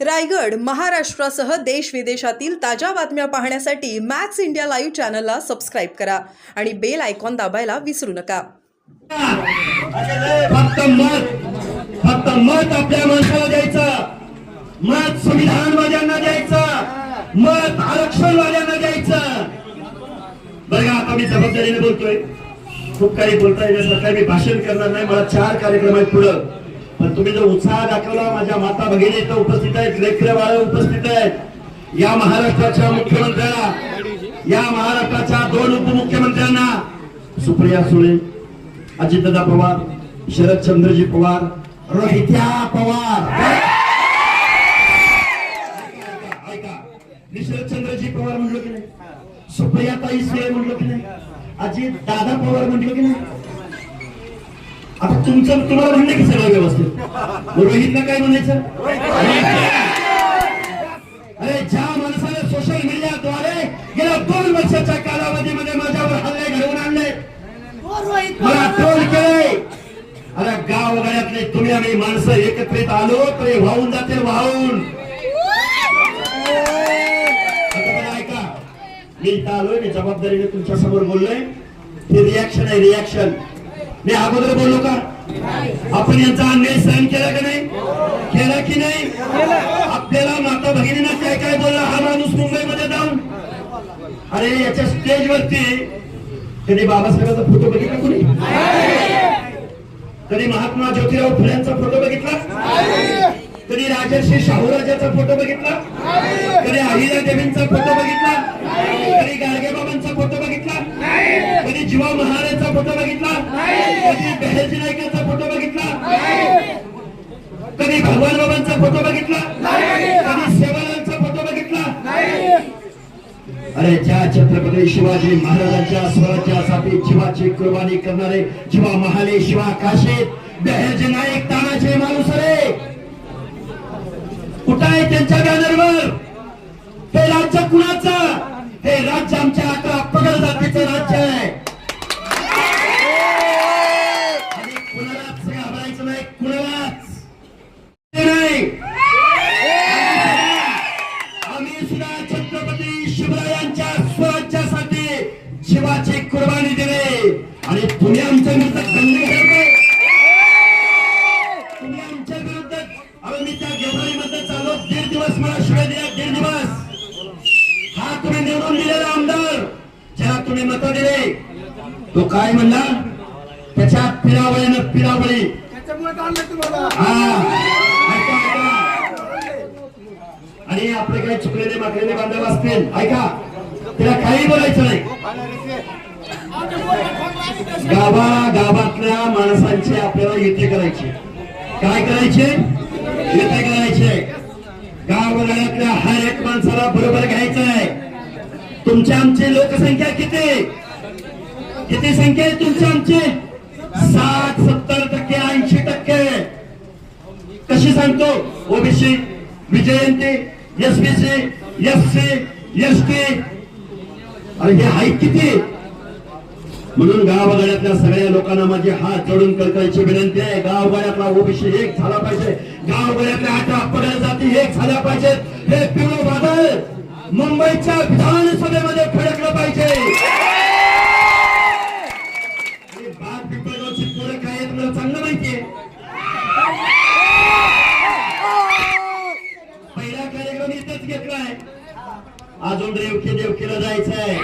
रायगड महाराष्ट्रासह देश विदेशातील ताज्या बातम्या पाहण्यासाठी मॅक्स इंडिया लाईव्ह चॅनलला सबस्क्राईब करा आणि बेल आयकॉन दाबायला विसरू नका. फक्त मत फक्त मत आपल्या माणसाला द्यायचं मत संविधानवाद्यांना द्यायचं मत आरक्षणवाद्यांना द्यायचं बघा आता मी जबाबदारीने बोलतोय. खूप काही बोलता येण्यासारखं मी भाषण करणार नाही. मला चार कार्यक्रम आहेत पुढं. पण तुम्ही जो उत्साह दाखवला माझ्या माता भगिनी इथं उपस्थित आहेत लेकरे बाळ उपस्थित आहेत. या महाराष्ट्राच्या मुख्यमंत्र्याला या महाराष्ट्राच्या दोन उपमुख्यमंत्र्यांना सुप्रिया सुळे अजितदा पवार शरदचंद्रजी पवार रोहित्या पवार. शरदचंद्रजी पवार म्हणलो की नाही? सुप्रियाताई सुळे म्हणलो की नाही? अजित दादा पवार म्हणलो की नाही? आता तुमचं तुम्हाला म्हणलं की सगळं व्यवस्थित. रोहितला काय म्हणायचं? अरे ज्या माणसाने सोशल मीडियाद्वारे गेल्या दोन वर्षाच्या कालावधीमध्ये माझ्यावर हल्ले घडवून आणले. मला ट्रोल केले अरे गाव वगैरेतले तुम्ही आम्ही माणसं एकत्रित आलो तरी वाहून जातील वाहून. ऐका. मी इथं आलोय मी जबाबदारीने तुमच्यासमोर बोललोय. हे रिॲक्शन आहे रिॲक्शन मी अगोदर बोललो का? आपण यांचा अन्याय सहन केला का नाही? केला की नाही? आपल्याला माता भगिनीना काय काय बोलला हा माणूस मुंबईमध्ये जाऊन. अरे याच्या स्टेजवरती कधी बाबासाहेबांचा फोटो बघितला कुणी? कधी महात्मा ज्योतिराव फुल्यांचा फोटो बघितला? कधी राजर्षी शाहूराजाचा फोटो बघितला? कधी अहिल्या देवींचा फोटो बघितला? कधी गाडगेबाबांचा फोटो बघितला? कधी जीवा महाराजांचा फोटो बघितला? कधी बेहरजी नाईकांचा फोटो बघितला? कधी भगवान बाबांचा फोटो बघितला? कधी सेवालांचा फोटो बघितला? अरे ज्या छत्रपती शिवाजी महाराजांच्या स्वराज्यासाठी जीवाची कुर्बानी करणारे जीवा महाले शिवा काशीत बेहरजी नाईक तानाचे माणूस रे कुठं आहे त्यांच्या बॅनरवर हे राज्य कुणाचं? हे राज्य कुर्बानी दिली आणि तुम्ही आमच्या विरुद्ध दंड करताय. तुम्ही आमच्या विरुद्ध. अरे मी त्या गेवराईमध्ये चाललो. दीड दिवस मला शिवाय दिल्या दीड दिवस. हा तुम्ही निवडून दिलेला आमदार ज्याला तुम्ही मत दिले. तो काय म्हणला? त्याच्या पिरावळीनं पिरावळी. हा. आणि आपले काही चुकलेले माकलेले बांधव असतील ऐका. तिला काही बोलायचं नाही. गावा गावातल्या माणसांची आपल्याला युती करायची. काय करायचे? युती करायचे. गावगाड्यातल्या हर एक माणसाला बरोबर घ्यायचं आहे. तुमची आमची लोकसंख्या किती? किती संख्या आहे तुमच्या आमची? साठ सत्तर टक्के ऐंशी टक्के. कशी सांगतो? OBC विजयंती SBC S C S T अरे हे आहेत किती? म्हणून गावगाड्यातल्या सगळ्या लोकांना माझी हात जोडून कळकळीची विनंती आहे. गावगाड्यातला ओबीसी एक झाला पाहिजे. गावगाड्यातल्या अठरा पगड जाती एक झाल्या पाहिजेत. हे पिवळ वादळ मुंबईच्या विधानसभेमध्ये फडकलं पाहिजे. बाग पिंपळगावची पोरं काय आहेत मला चांगलं माहितीये. पहिला कार्यक्रम इथंच घेतलाय. अजून रेवके देवकीला जायचंय.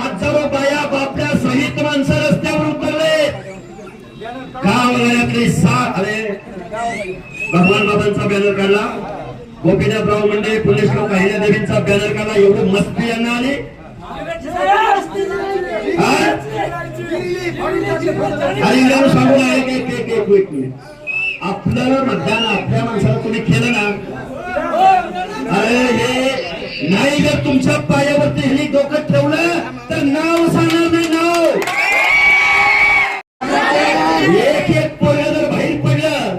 हजारो बाया बापड्या सहित माणसं रस्त्यावर उतरले. गावगाड्यातले सा अरे भगवान बाबांचा बॅनर काढला. गोपीनाथराव मुंडे पुण्यश्लोक अहिल्या देवींचा बॅनर काढला. एवढं मस्ती यांना आली. आणि सांगून आहे एक- एक- एक- एक आपलं मतदान आपल्या माणसाला तुम्ही केलं ना? अरे हे नाही जर तुमच्या पायावरती हे डोकं ठेवलं तर नाव सांगणार नाही नाव. एक एक पोर जर बाहेर पडलं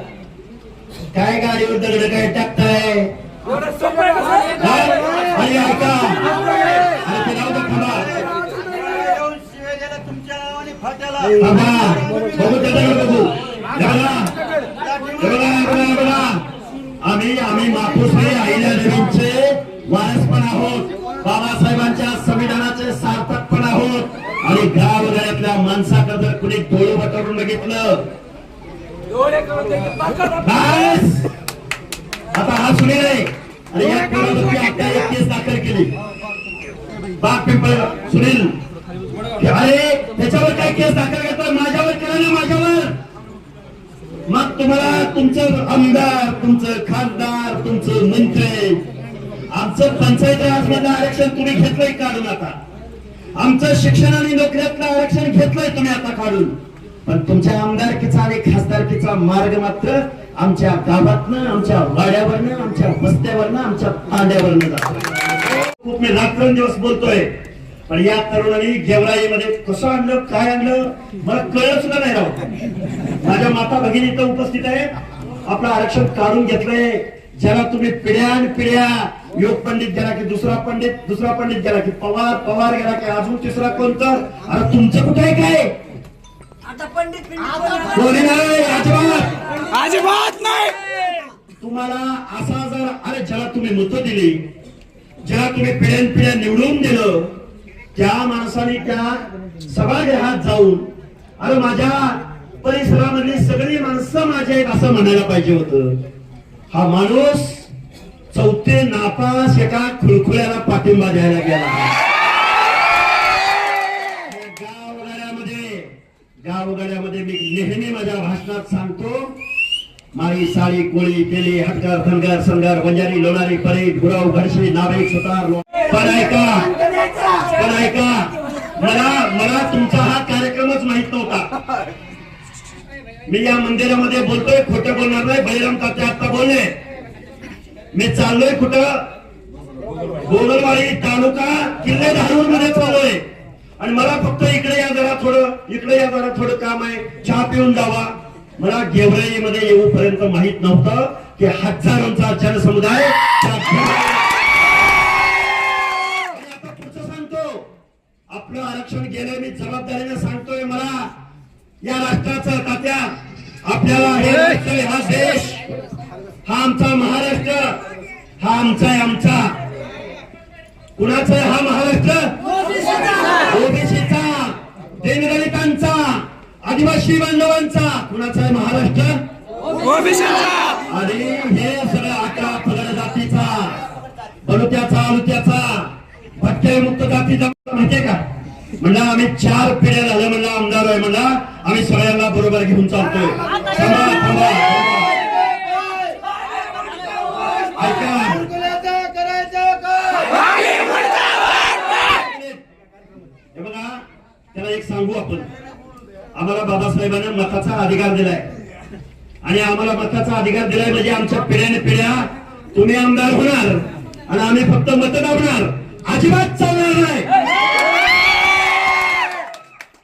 काय गाडीवर दगड काय टाकताय? आम्ही आम्ही मापूस आहे आईला नवीनचे वारस पण आहोत. बाबासाहेबांच्या संविधानाचे सार्थक पण आहोत. आणि गावगाड्यातल्या माणसाकडे जर कुणी डोळे बटवून बघितलं. बस! आता हा सुनील आहे. आणि या पोरावरती आता एक केस दाखल केली. बाग पिंपळ सुनील अरे त्याच्यावर काय केस दाखल करतात? माझ्यावर करा ना माझ्यावर. मग तुम्हाला तुमचं आमदार तुमचं खासदार तुमचं मंत्री आमचं पंचायत राजमधलं आरक्षण तुम्ही घेतलंय काढून आता? आमचं शिक्षण आणि नोकऱ्यातलं आरक्षण घेतलंय तुम्ही आता काढून. पण तुमच्या आमदारकीचा आणि खासदारकीचा मार्ग मात्र आमच्या गावातनं आमच्या वाड्यावरनं आमच्या वस्त्यावरनं आमच्या तांड्यावरनं जातो. खूप मी रात्रंदिवस बोलतोय पण या तरुणांनी गेवराईमध्ये कसं आणलं काय आणलं मला कळलं सुद्धा नाही राहत माझ्या माता भगिनी इथं उपस्थित आहे. आपलं आरक्षण काढून घेतलंय. ज्याला तुम्ही पिढ्यान पिढ्या योग पंडित गेला की दुसरा पंडित दुसरा पंडित गेला की पवार पवार गेला की अजून तिसरा कोणतं? अरे तुमचं कुठे आहे काय? आता पंडित कोणी नाही अजिबात. अजिबात नाही. तुम्हाला असा जर अरे ज्याला तुम्ही मतं दिली ज्याला तुम्ही पिढ्यान पिढ्या निवडून दिलं त्या माणसाने त्या सभागृहात जाऊन अरे माझ्या परिसरामधली सगळी माणसं माझे आहेत असं म्हणायला पाहिजे होतं. हा माणूस चौथे नापास एका खुळखुळ्याला पाठिंबा द्यायला गेला. गावगाड्यामध्ये गावगाड्यामध्ये मी नेहमी माझ्या भाषणात सांगतो माळी साळी कोळी तेली हटकर धनगर संगर बंजारी लोणारी परी गुराव घडशी नाभिक सुतार पण ऐका पण ऐका मला मला तुमचा हा कार्यक्रमच माहीत नव्हता. मी या मंदिरामध्ये बोलतोय खोटं बोलणार नाही बहिराम तात्या आता बोलले. मी चाललोय कुठं? गोगलवाडी तालुका किल्ले धारूरमध्ये चाललोय. आणि मला फक्त इकडे या जरा थोडं इकडे या जरा थोडं काम आहे. चहा पिऊन जावा. मला गेवराई मध्ये येऊपर्यंत माहीत नव्हतं की हजारोंचा जनसमुदाय आता पुढचं सांगतो. आपलं आरक्षण गेलं मी जबाबदारीने सांगतोय मला. या राष्ट्राचं तात्या आपल्याला हे हा देश. हा आमचा महाराष्ट्र हा आमचा आहे आमचा. कुणाचा आहे हा महाराष्ट्र? ओबीसीचा. दीनदलितांचा आदिवासी बांधवांचा. कुणाचा आहे महाराष्ट्र? ओबीसीचा आणि हे सगळं अकरा पगड जातीचा बलुत्याचा अलुत्याचा भटके मुक्त जातीचा माहितीये का? म्हणलं आम्ही चार पिढ्या झाल्या म्हणलं आमदार आहे म्हणलं आम्ही सगळ्यांना बरोबर घेऊन चालतोय. हे बघा त्याला एक सांगू आपण. आम्हाला बाबासाहेबांना मताचा अधिकार दिलाय. आणि आम्हाला मताचा अधिकार दिलाय म्हणजे आमच्या पिढ्याने पिढ्या तुम्ही आमदार होणार आणि आम्ही फक्त मत दाबणार अजिबात चालणार नाही.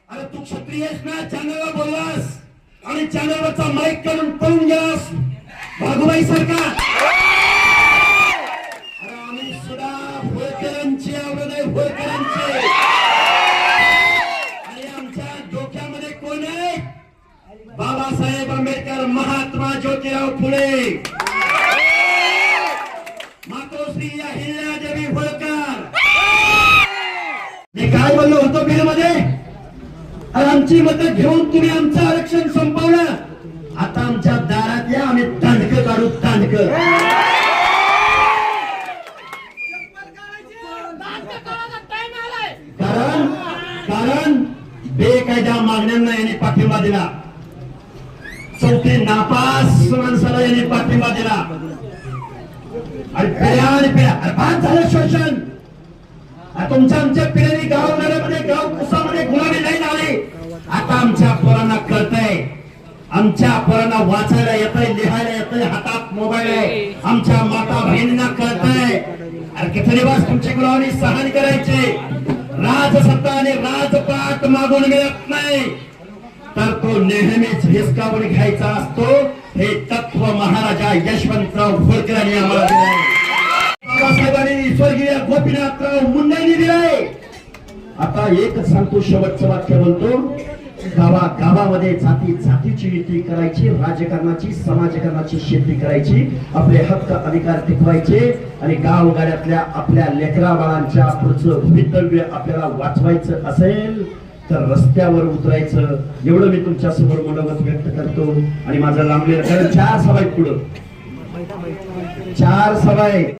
अरे तू क्षत्रियस ना? चॅनलला बोललास. आणि चॅनलवरचा माईक करून पळून गेलास. भागुबाई सरकार बाबासाहेब आंबेडकर महात्मा ज्योतिराव फुले. मातोश्री अहिल्या देवी होळकर. मी काय बोललो होतो बिलमध्ये आमची मतं घेऊन तुम्ही आमचं आरक्षण संपवलं. आता आमच्या दारात या आम्ही तांडक काढू तांडक. कारण कारण बेकायदा मागण्यांना यांनी पाठिंबा दिला. ते नापास माणसाला यांनी पाठिंबा दिला. आणि पिढ्या आणि पिढ्या अरे बाद झालं शोषण. तुमच्या आमच्या पिढ्यांनी गाव नगरमध्ये गाव कुसामध्ये गुलाबी नाही झाली आता आमच्या पोरांना कळतंय. आमच्या पोरांना वाचायला येतंय लिहायला येतंय हातात मोबाईल आहे. आमच्या माता बहिणींना कळतंय. अरे किती दिवस तुमची गुलाबी सहन करायचे? राजसत्ता आणि राजपाट मागून मिळत नाही. तर तो नेहमीच हिसकावून घ्यायचा असतो. हे तत्व महाराजा यशवंतराव होळकरांनी आम्हाला दिलंय बाबासाहेबांनी स्वर्गीय गोपीनाथराव मुंडेंनी दिलाय आता एकच सांगतो शेवटचं वाक्य म्हणतो. गावा गावामध्ये जाती जातीची युती करायची राजकारणाची समाजकारणाची शेती करायची आपले हक्क अधिकार टिकवायचे आणि गावगाड्यातल्या आपल्या लेकरा बाळांच्या पुढचं भवितव्य आपल्याला वाचवायचं असेल तर रस्त्यावर उतरायचं. एवढं मी तुमच्यासमोर मनोगत व्यक्त करतो. आणि माझं लांबलेलं कारण चार सभा पुढं. चार सभा